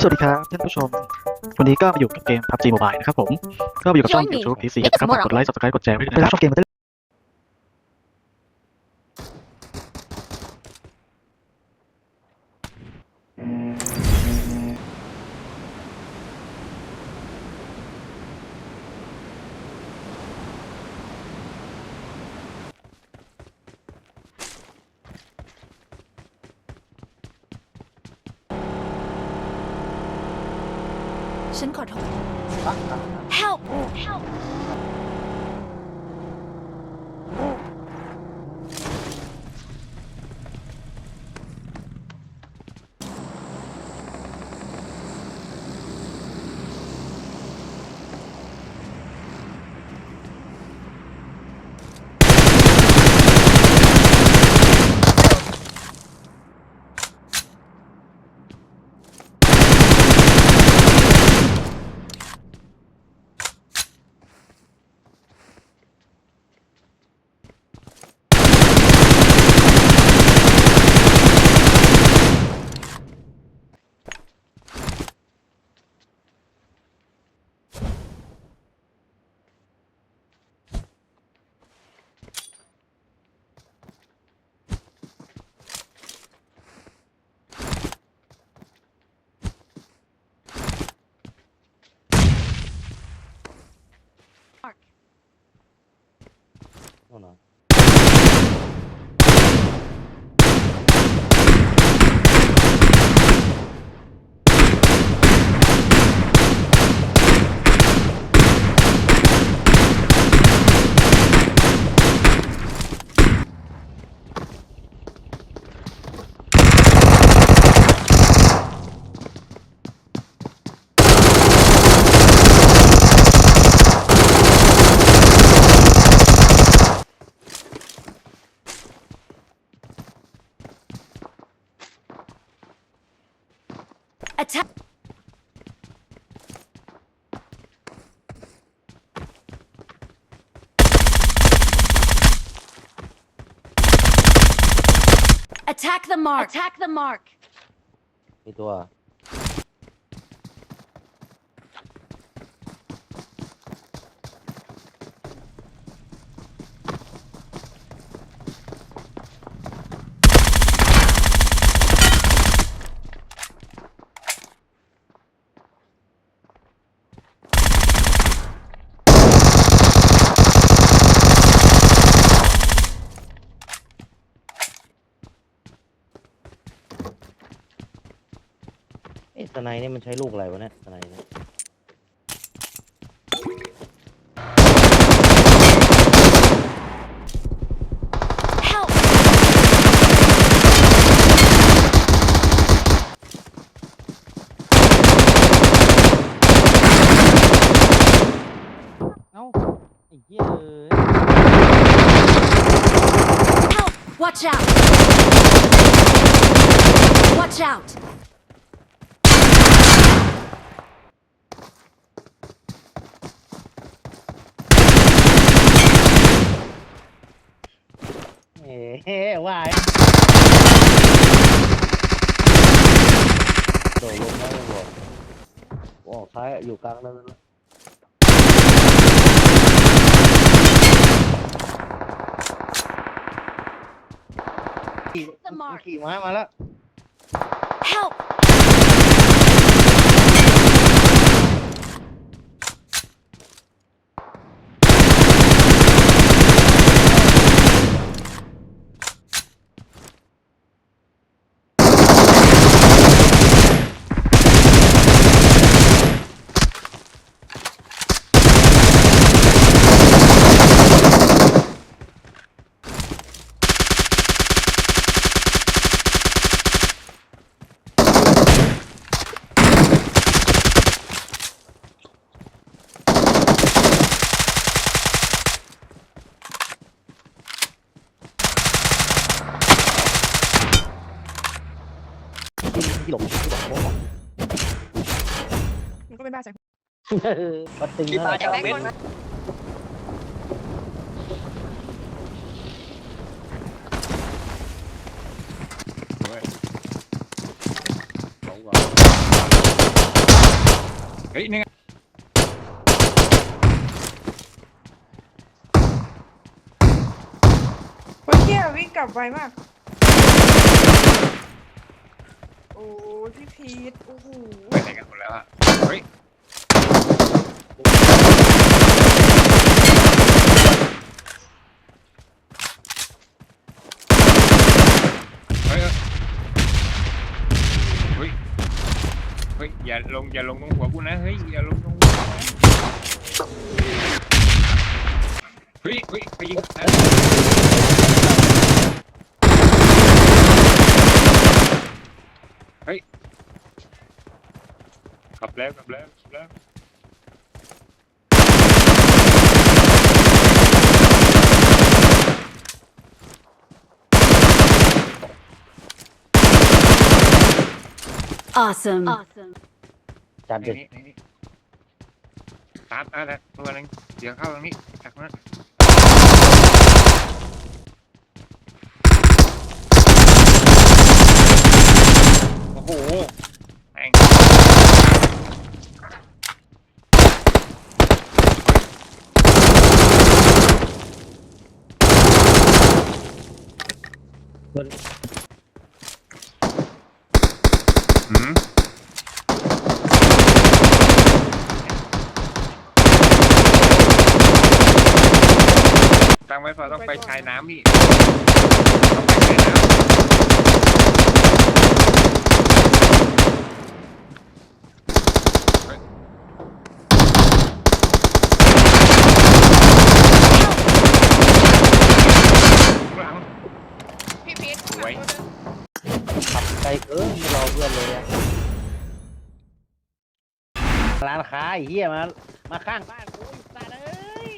สวัสดีครับท่านผู้ชม วันนี้ก็มาอยู่กับเกม PUBG Mobile นะครับผม ก็มาอยู่กับช่อง Join me. YouTube PC It's นะครับฝาก more กดไลค์ Subscribe กดแชร์ไว้ด้วยนะครับชอบเกมมาได้ ฉันขอโทษ Help Help นู่ Attack Attack the mark Attack the mark มีตัว เอ๊ะสไนนี่มันใช้ลูกอะไรวะเนี่ยสไนเนี่ย Help เอ้าไอ้เหี้ยเอ้ย Help Watch out Watch out เอ๊ะว่าไอ้โดดลงได้ยังบอกออกท้ายอยู่กลางนั่นนะ The mark ขี่ม้ามาแล้ว Help ที่หลบที่หลบโอ้โหมันก็เป็นบ้าใส่ปัดตึงนะจากแบงค์คนสองเฮ้ยนี่ไงเฮ้ยเที่ยวิ่งกลับไวมาก โอ้พี่พีทโอ้โหไปไหนกันหมดแล้วอะเฮ้ยเฮ้ยเฮ้ยเฮ้ยอย่าลงอย่าลงตรงหัวกูนะเฮ้ยอย่าลงตรงหัวกูนะเฮ้ยเฮ้ยไปยิงนะ เฮ้ยกลับแล้วกลับแล้วกลับแล้ว Awesome. Awesome. จัดเด็ดนี่นี่ตามอะไรตัวนึงเดี๋ยวเข้าตรงนี้จากนั้น โหแม่งหืมตั้งไว้พอต้องไปชายน้ำพี่ต้องไปชายน้ำเฮ้ยข้างหลัง พี่พีท สวย ขับไกลเกินไม่รอเพื่อนเลยอะร้านค้าไอ้ เหี้ยมา มาข้างบ้านกูไอ้สัตว์เอ้ย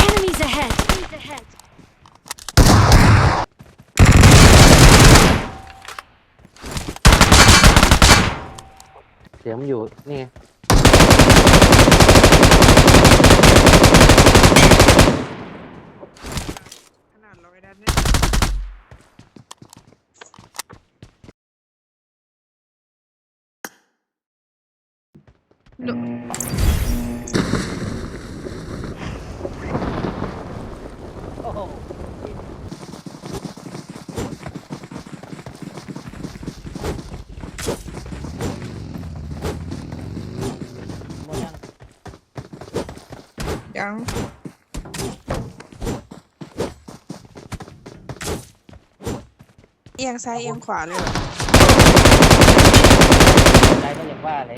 Enemies ahead. Enemies ahead. เสียงมันอยู่นี่ไงขนาดเราไอ้ด้านเนี่ย โอ้โหหมดยัง ยังเอียงซ้ายเอียงขวาเลยเหรอใจก็ยังว่าเลย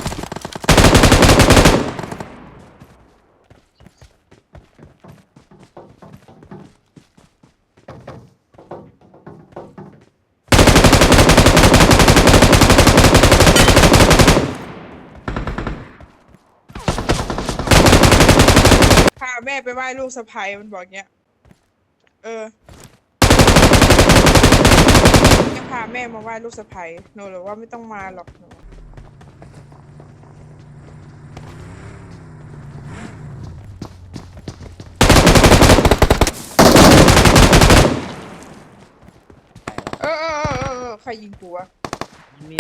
แม่ไปไหว้ลูกสะใภ้มันบอกเงี้ย เออจะพาแม่มาไหว้ลูกสะใภ้หนูหรือว่าไม่ต้องมาหรอกหนูเออเออเออเออเออใครยิงกูวะ มี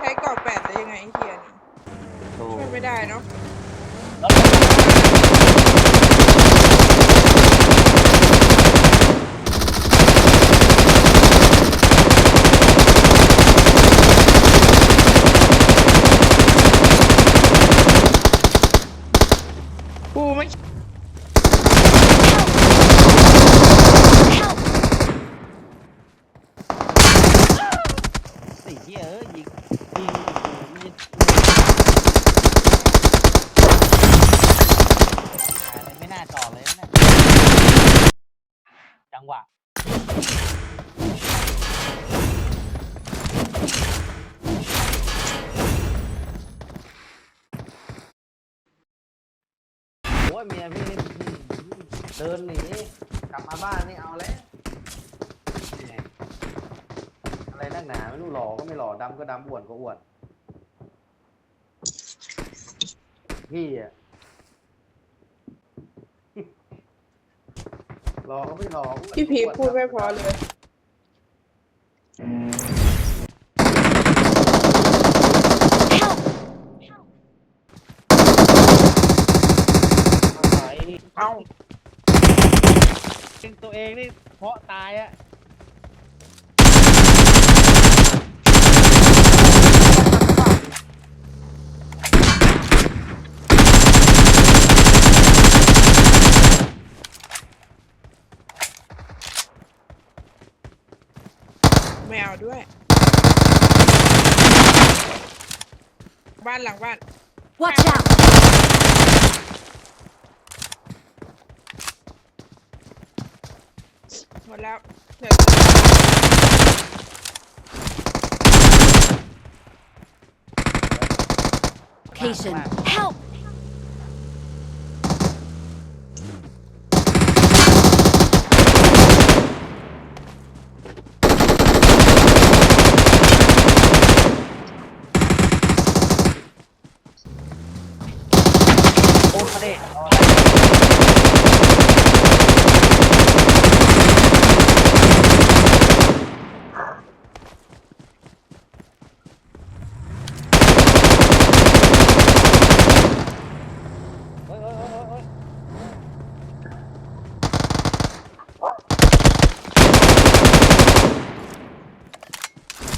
ใช้กรอบแปดได้ยังไงไอ้เฮียนี่ โอ้ ช่วย ได้เนาะ กูไม่ Help. ไอ้เหี้ยเอ้ยยิงยิงยิงอะไรไม่น่าจอดเลยนะจังหวะ โอ้ยเมียพี่นี่เดินหนีกลับมาบ้านนี่เอาแล้วอะไรนักหนาไม่รู้หล่อก็ไม่หล่อดำก็ดำอ้วนก็อ้วนพี่อะหล่อก็ไม่หล่ออ้วนพี่พีชพูดไม่พอเลย อะไร เอ้าตัวเองนี่เพราะตายอะไม่เอาด้วย บ้านหลังบ้าน Watch out! หมดแล้วเหลือ Location. Help! โอ้มาดิเฮ้ยเฮ้ยเฮ้ยเฮ้ย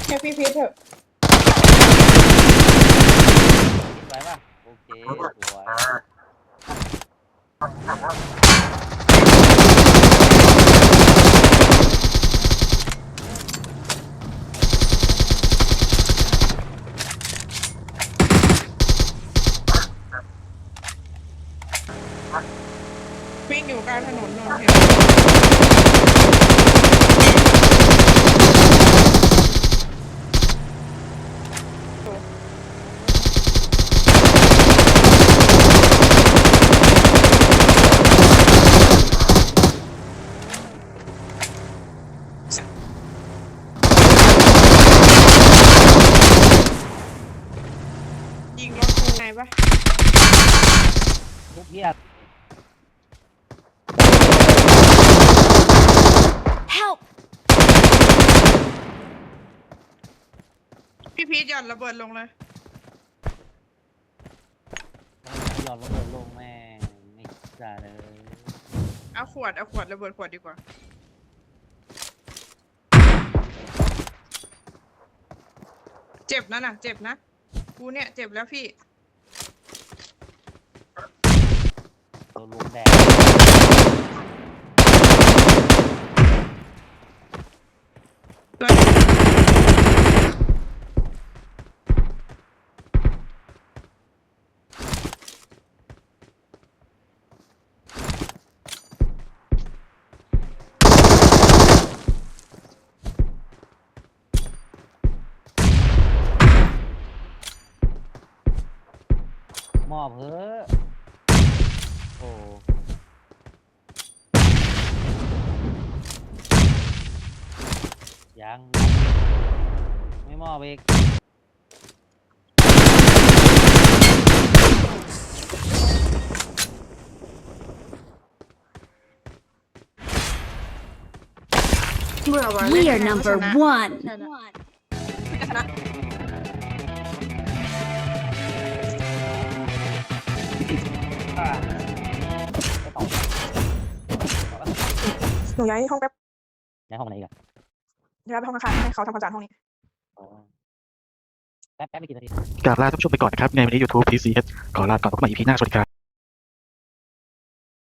แค่พี่พีชเถอะสวยป่ะโอเคสวยวิ่งอยู่กลางถนนหน่อยเห็นไหม ยิงรถกูไงปะ ทุกเหี้ย Help! พี่พีชหย่อนระเบิดลงเลย หย่อนระเบิดลงแม่งไม่จ่าเลยเอาขวด เอาขวดระเบิดขวดดีกว่า เจ็บนะน่ะ เจ็บนะ กูเนี่ย เจ็บแล้วพี่ โดนลมแดดตัวนี้มอบเพ้อ โอ้ยัง ไม่มอบอีก We are number one. ชนะ หนูย้ายห้องแป๊บในห้องไหนอีกอะย้ายไปห้องข้างๆให้เขาทำความสะอาดห้องนี้ อ๋อแป๊บแป๊บไม่กี่นาที กราบลาท่านผู้ชมไปก่อนนะครับ ในวันนี้ YouTube PCS ขอลาก่อนพบกันใหม่ EP หน้า สวัสดีครับ